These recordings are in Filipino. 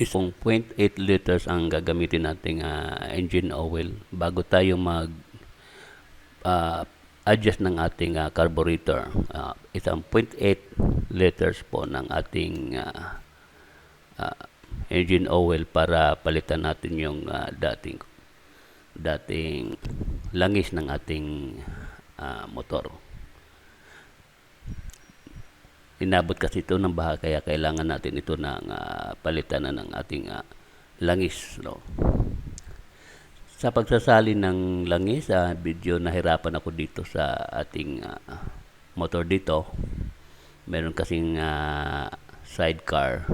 isang 0.8 liters ang gagamitin nating ah, engine oil bago tayo mag ah, adjust ng ating ah, carburetor. Ah, isang 0.8 liters po ng ating ah, ah, engine oil para palitan natin yung ah, dating dating langis ng ating ah, motor. Inabot kasi ito ng baha kaya kailangan natin ito ng ah, palitan na ng ating ah, langis. No? Sa pagsasali ng langis, sa video nahirapan ako dito sa ating ah, motor dito. Meron kasing ah, sidecar.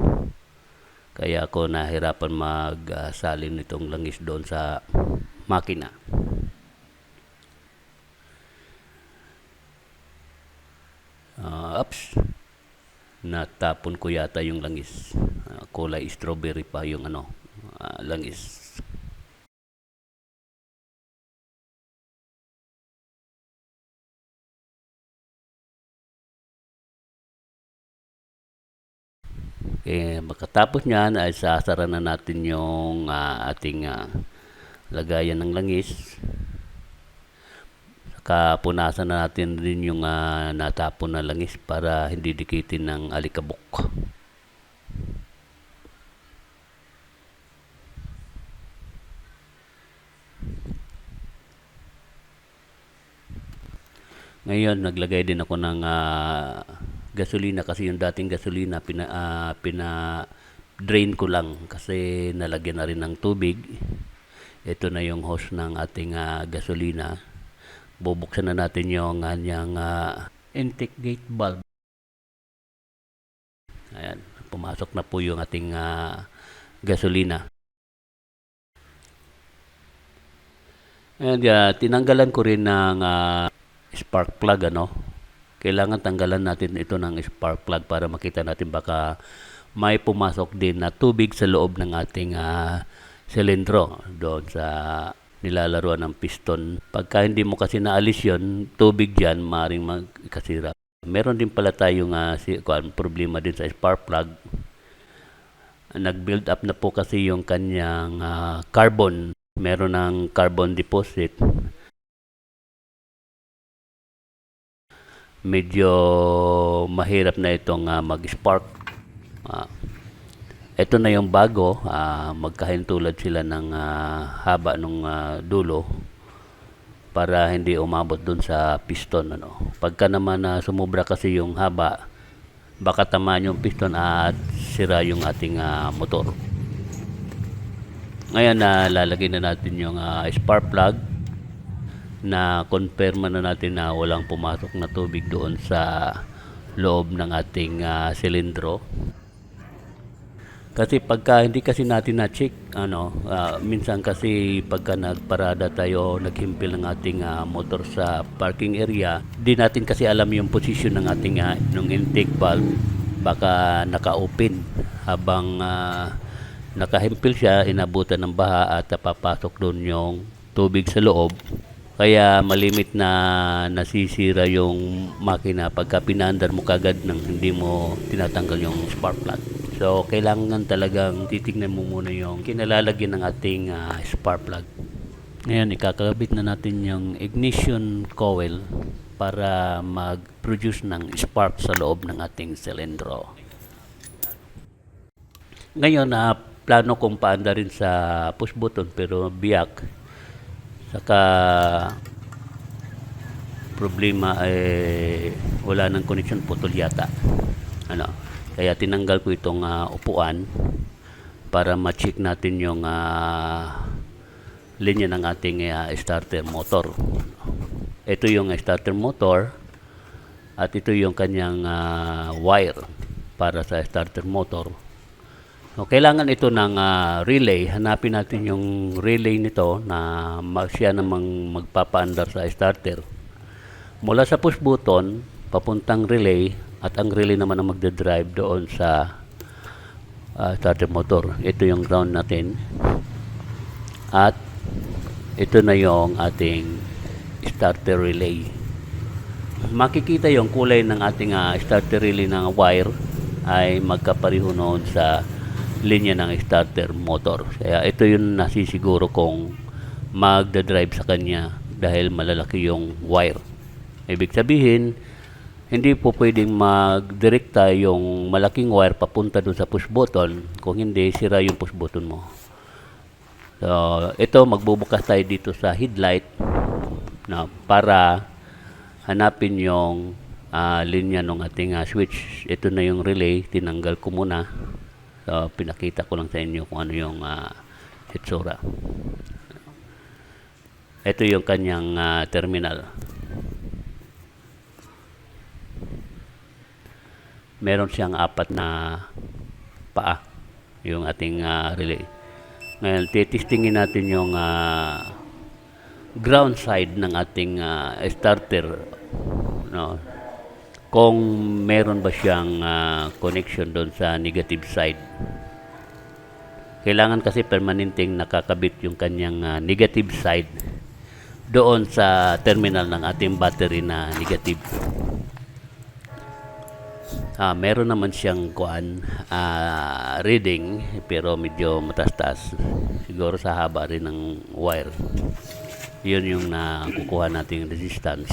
Kaya ako nahirapan magsalin nitong langis doon sa makina. Ah, ups. Natapon ko yata yung langis. Ah, kulay strawberry pa yung ano, ah, langis. Eh, makatapos niyan ay sasara na natin yung ah, ating ah, lagayan ng langis. Saka punasan na natin rin yung ah, natapon na langis para hindi dikitin ng alikabok. Ngayon, naglagay din ako ng ah, gasolina kasi yung dating gasolina pina, ah, pina drain ko lang kasi nalagyan na rin ng tubig. Ito na yung hose ng ating ah, gasolina. Bubuksan na natin yung kanyang ah, intake gate valve. Ayan, pumasok na po yung ating ah, gasolina. And ah, tinanggalan ko rin ng ah, spark plug ano. Kailangan tanggalan natin ito ng spark plug para makita natin baka may pumasok din na tubig sa loob ng ating ah, silindro doon sa nilalaruan ng piston. Pagka hindi mo kasi naalis yon tubig dyan, maaaring magkasira. Meron din pala tayong ah, si, kuwan, problema din sa spark plug. Nag-build up na po kasi yung kanyang ah, carbon. Meron ng carbon deposit. Medyo mahirap na itong ah, mag-spark. Ah, ito na yung bago, ah, magkahintulad sila ng ah, haba ng dulo para hindi umabot dun sa piston. Ano. Pagka naman na sumubra kasi yung haba, baka tamaan yung piston at sira yung ating ah, motor. Ngayon na lalagay na natin yung ah, spark plug na confirm na natin na walang pumasok na tubig doon sa loob ng ating ah, silindro. Kasi pagka hindi kasi natin na-check, ano, ah, minsan kasi pagka nagparada tayo, naghimpil ng ating ah, motor sa parking area, di natin kasi alam yung position ng ating ah, nung intake valve, baka naka-open habang ah, nakahimpil siya, inabutan ng baha at papasok doon yung tubig sa loob. Kaya malimit na nasisira yung makina pagka pinandar mo kagad nang hindi mo tinatanggal yung spark plug. So, kailangan talagang titignan mo muna yung kinalalagyan ng ating ah, spark plug. Ngayon, ikakabit na natin yung ignition coil para mag-produce ng spark sa loob ng ating silindro. Ngayon, na plano kong paanda rin sa push button pero biyak. Saka problema ay wala nang connection putol yata. Ano? Kaya tinanggal ko itong ah, upuan para ma-check natin yung ah, linya ng ating ah, starter motor. Ito yung starter motor at ito yung kanyang ah, wire para sa starter motor. So, kailangan ito ng ah, relay. Hanapin natin yung relay nito na siya namang magpapaandar sa starter. Mula sa push button, papuntang relay at ang relay naman ang magdadrive doon sa ah, starter motor. Ito yung ground natin. At ito na yung ating starter relay. Makikita yung kulay ng ating ah, starter relay ng wire ay magkapareho noon sa linya ng starter motor. Kaya ito yung nasisiguro kong magdadrive sa kanya dahil malalaki yung wire. Ibig sabihin, hindi po pwedeng magdirekta yung malaking wire papunta doon sa push button kung hindi sira yung push button mo. So, ito magbubukas tayo dito sa headlight na para hanapin yung ah, linya ng ating ah, switch. Ito na yung relay, tinanggal ko muna. So, pinakita ko lang sa inyo kung ano yung uh, itsura. Ito yung kanyang ah, terminal. Meron siyang apat na paa yung ating ah, relay. Ngayon, titistingin natin yung ah, ground side ng ating ah, starter. No? Kung meron ba siyang ah, connection doon sa negative side. Kailangan kasi permanenteng nakakabit yung kanyang ah, negative side doon sa terminal ng ating battery na negative. Ah, meron naman siyang kuan ah, reading pero medyo matastas. Siguro sa haba rin ng wire. 'Yun yung nakukuha nating resistance.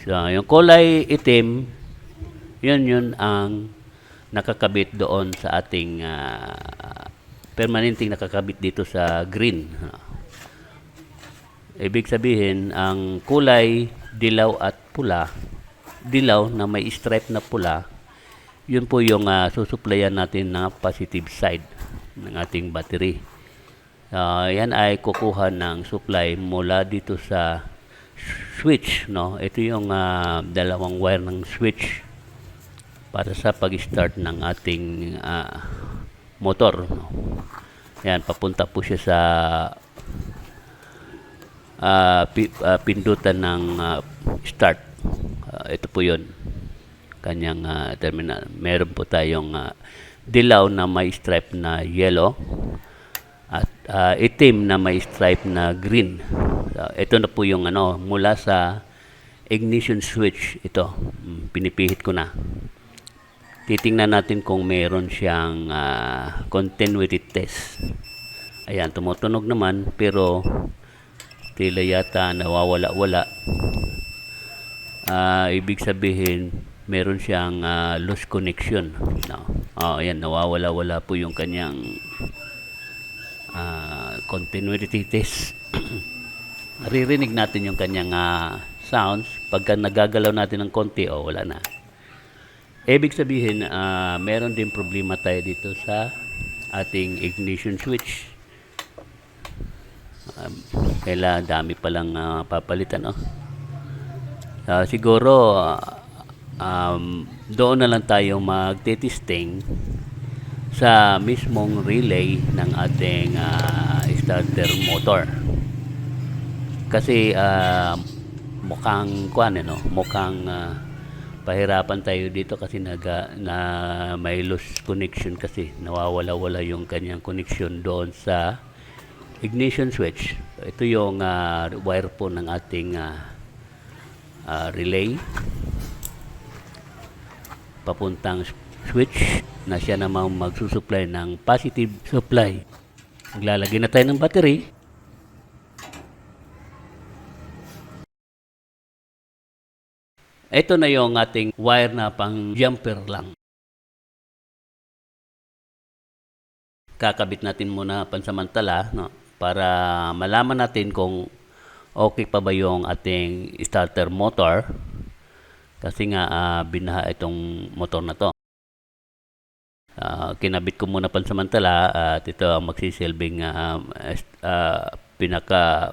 So, yung kulay itim, 'yun yun ang nakakabit doon sa ating ah, permanenteng nakakabit dito sa green. Ibig sabihin, ang kulay dilaw at pula, dilaw na may stripe na pula, yun po yung uh, susuplayan natin na positive side ng ating battery. Ah, yan ay kukuha ng supply mula dito sa switch, no? Ito yung ah, dalawang wire ng switch para sa pag-start ng ating ah, motor, no? Yan, papunta po siya sa ah, pi- ah, pindutan ng ah, start. Ah, ito po yun. Kanyang ah, terminal. Meron po tayong ah, dilaw na may stripe na yellow at ah, itim na may stripe na green. So, ito na po yung ano mula sa ignition switch ito. Mm, Pinipihit ko na. Titingnan natin kung meron siyang ah, continuity test. Ayan, tumutunog naman pero tila yata nawawala-wala. Ah, ibig sabihin, meron siyang ah, loose connection. No. Oh, ayan, nawawala-wala po yung kanyang ah, continuity test. Naririnig natin yung kanyang ah, sounds. Pagka nagagalaw natin ng konti, oh, wala na. Ibig sabihin, ah, meron din problema tayo dito sa ating ignition switch. Um, kailangan dami palang ah, papalitan, oh. Ah, siguro um, doon na lang tayo magte-testing sa mismong relay ng ating ah, starter motor. Kasi ah, mukhang kuan ano, mukhang ah, pahirapan tayo dito kasi naga, na may loose connection kasi nawawala-wala yung kanyang connection doon sa ignition switch. Ito yung ah, wire po ng ating ah, ah, relay papuntang switch na siya namang magsusupply ng positive supply. Maglalagay na tayo ng battery. Ito na yung ating wire na pang jumper lang. Kakabit natin muna pansamantala no, para malaman natin kung okay pa ba yung ating starter motor kasi nga ah, binaha itong motor na to. Ah, kinabit ko muna pansamantala at ito ang magsisilbing est- ah, pinaka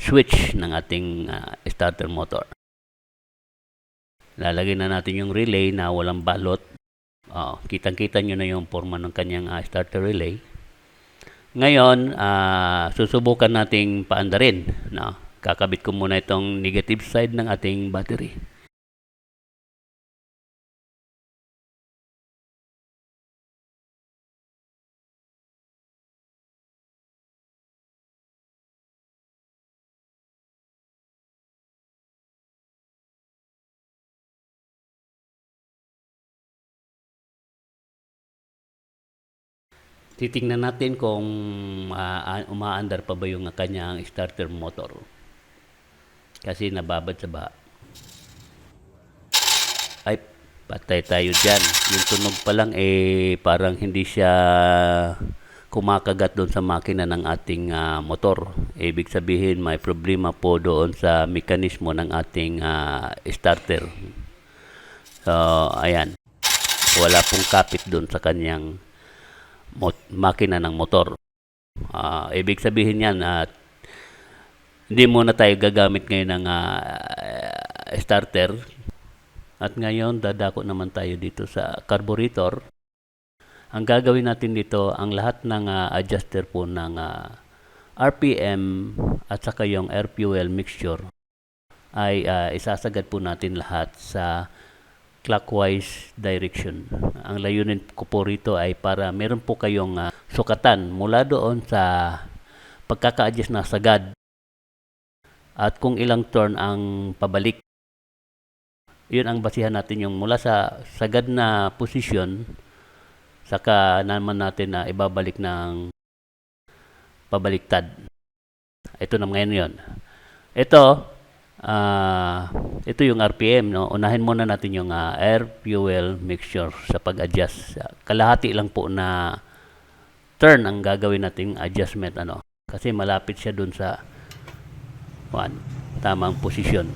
switch ng ating ah, starter motor. Lalagay na natin yung relay na walang balot. Oh, kitang-kita nyo na yung forma ng kanyang ah, starter relay. Ngayon, ah, susubukan nating paandarin. No? Kakabit ko muna itong negative side ng ating battery. Titingnan natin kung ah, umaandar pa ba yung kanyang starter motor. Kasi nababad sa baha. Ay, patay tayo dyan. Yung tunog pa lang eh parang hindi siya kumakagat doon sa makina ng ating ah, motor. Ibig sabihin may problema po doon sa mekanismo ng ating ah, starter. So, ayan. Wala pong kapit doon sa kanyang mot- makina ng motor. Ah, ibig sabihin yan at hindi muna tayo gagamit ngayon ng ah, starter. At ngayon, dadako naman tayo dito sa carburetor. Ang gagawin natin dito, ang lahat ng ah, adjuster po ng ah, RPM at saka yung air fuel mixture ay ah, isasagad po natin lahat sa clockwise direction. Ang layunin ko po rito ay para meron po kayong ah, sukatan mula doon sa pagkaka-adjust na sagad at kung ilang turn ang pabalik. Yun ang basihan natin yung mula sa sagad na position saka naman natin na ibabalik ng pabaliktad. Ito na ngayon yun. Ito, ah ito yung RPM. No? Unahin muna natin yung ah, air fuel mixture sa pag-adjust. Kalahati lang po na turn ang gagawin nating adjustment. Ano? Kasi malapit siya dun sa one, tamang posisyon.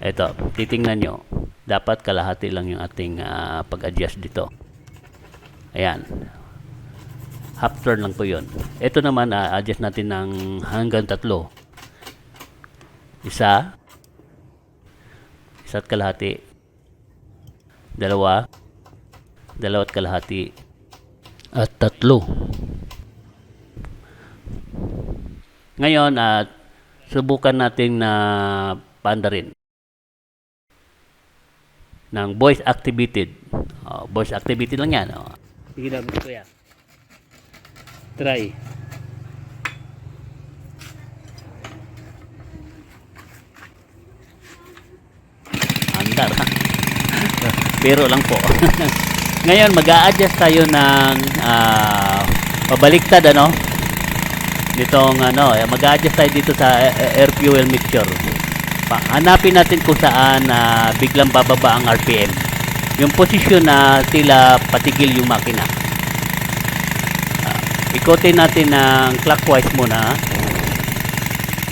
Ito, titingnan nyo. Dapat kalahati lang yung ating ah, pag-adjust dito. Ayan. Half turn lang po yun. Ito naman, ah, adjust natin ng hanggang tatlo. Isa. Isa't kalahati. Dalawa. Dalawa't kalahati. At tatlo. Ngayon, at subukan natin na paandarin ng voice activated. Oh, voice activated lang yan. Oh. Sige na, gusto yan. Try. Andar. Pero lang po. Ngayon, mag adjust tayo ng ah, pabaliktad, ano? Nitong, ano, mag adjust tayo dito sa a- a- air fuel mixture. Hanapin natin kung saan na biglang bababa ang RPM. Yung posisyon na tila patigil yung makina. Ah, ikotin natin ng clockwise muna.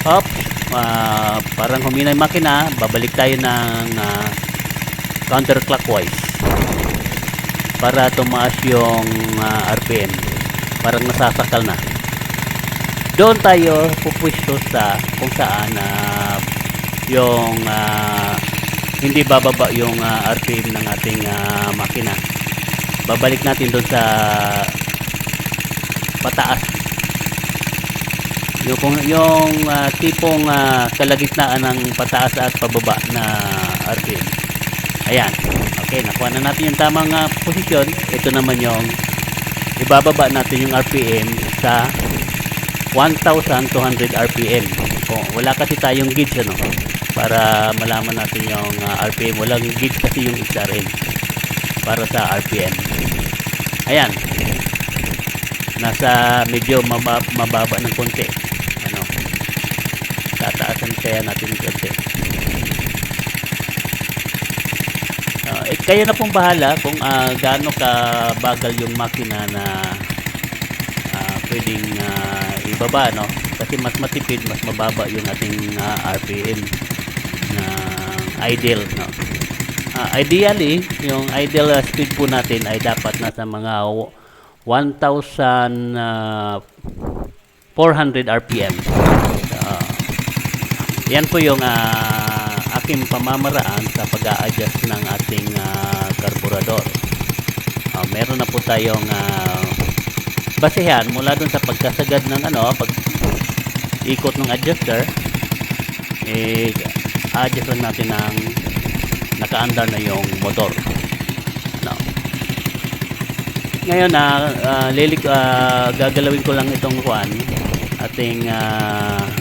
Oops. Ah, parang humina yung makina. Babalik tayo ng ah, counterclockwise. Para tumaas yung ah, RPM. Parang nasasakal na. Doon tayo pupwesto sa kung saan na yung ah, hindi bababa yung ah, RPM ng ating ah, makina. Babalik natin doon sa pataas. Yung, yung ah, tipong ah, kalagitnaan ng pataas at pababa na RPM. Ayan. Okay, nakuha na natin yung tamang ah, posisyon. Ito naman yung ibababa natin yung RPM sa 1,200 RPM. Kung wala kasi tayong gauge ano, para malaman natin yung ah, RPM. Walang gauge kasi yung XRM para sa RPM. Ayan. Nasa medyo maba, mababa ng konti. Tataasan kaya natin konti. Ah, eh, kayo na pong bahala kung ah, gaano ka bagal yung makina na ah, pwedeng ah, ibaba no? Kasi mas matipid mas mababa yung ating ah, RPM na ideal no? Ah, ideally yung ideal speed po natin ay dapat nasa mga w- 1,400 RPM yan po yung ah, aking pamamaraan sa pag-a-adjust ng ating ah, karburador. Ah, meron na po tayong ah, basehan mula dun sa pagkasagad ng ano, pag ikot ng adjuster, eh, adjust lang natin ng nakaandar na yung motor. No. Ngayon na uh, lilik ah, gagalawin ko lang itong kuan ating ah,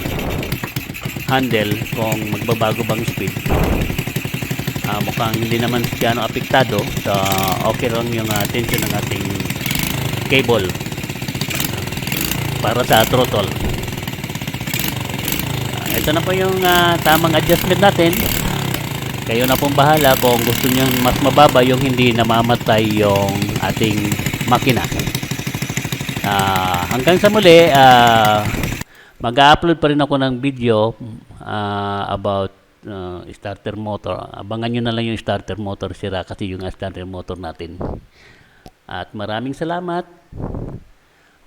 handle kung magbabago bang speed. Ah, mukhang hindi naman gaano apektado. So, okay lang yung ah, tension ng ating cable para sa throttle. Ah, ito na po yung ah, tamang adjustment natin. Kayo na pong bahala kung gusto niyo mas mababa yung hindi namamatay yung ating makina. Ah, hanggang sa muli, ah, mag-upload pa rin ako ng video ah, about ah, starter motor. Abangan nyo na lang yung starter motor sira kasi yung starter motor natin. At maraming salamat.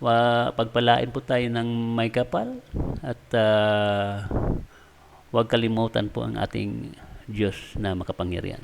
Wa, pagpalain po tayo ng may kapal at ah, huwag kalimutan po ang ating Diyos na makapangyarihan.